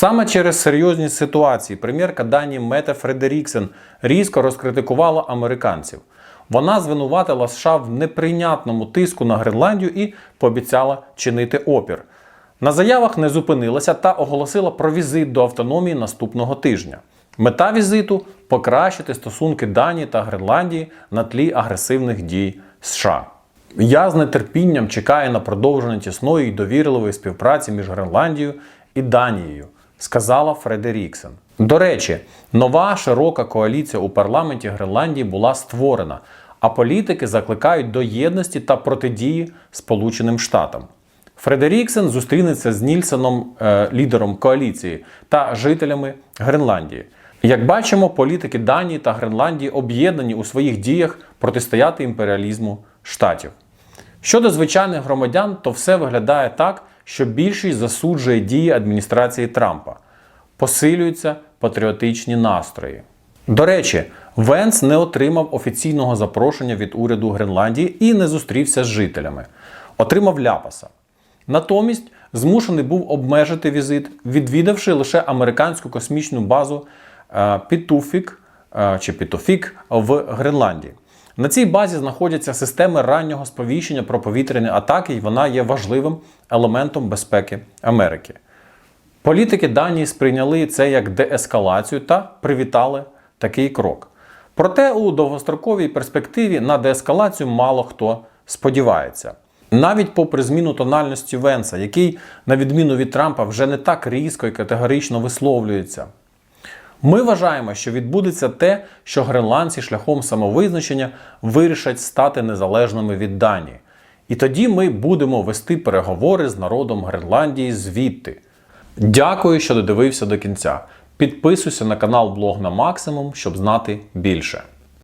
Саме через серйозні ситуації прем'єрка Данії Мете Фредеріксен різко розкритикувала американців. Вона звинуватила США в неприйнятному тиску на Гренландію і пообіцяла чинити опір. На заявах не зупинилася та оголосила про візит до автономії наступного тижня. Мета візиту покращити стосунки Данії та Гренландії на тлі агресивних дій США. Я з нетерпінням чекаю на продовження тісної і довірливої співпраці між Гренландією і Данією, сказала Фредеріксен. До речі, нова широка коаліція у парламенті Гренландії була створена, а політики закликають до єдності та протидії Сполученим Штатам. Фредеріксен зустрінеться з Нільсеном, е, лідером коаліції, та жителями Гренландії. Як бачимо, політики Данії та Гренландії об'єднані у своїх діях протистояти імперіалізму штатів. Щодо звичайних громадян, то все виглядає так, що більшість засуджує дії адміністрації Трампа. Посилюються патріотичні настрої. До речі, Венс не отримав офіційного запрошення від уряду Гренландії і не зустрівся з жителями. Отримав ляпаса. Натомість змушений був обмежити візит, відвідавши лише американську космічну базу е, Пітуфік е, чи Пітофік в Гренландії. На цій базі знаходяться системи раннього сповіщення про повітряні атаки, і вона є важливим елементом безпеки Америки. Політики Данії сприйняли це як деескалацію та привітали такий крок. Проте у довгостроковій перспективі на деескалацію мало хто сподівається. Навіть попри зміну тональності Венса, який, на відміну від Трампа, вже не так різко і категорично висловлюється. Ми вважаємо, що відбудеться те, що гренландці шляхом самовизначення вирішать стати незалежними від Данії. І тоді ми будемо вести переговори з народом Гренландії звідти. Дякую, що додивився до кінця. Підписуйся на канал Блог на максимум, щоб знати більше.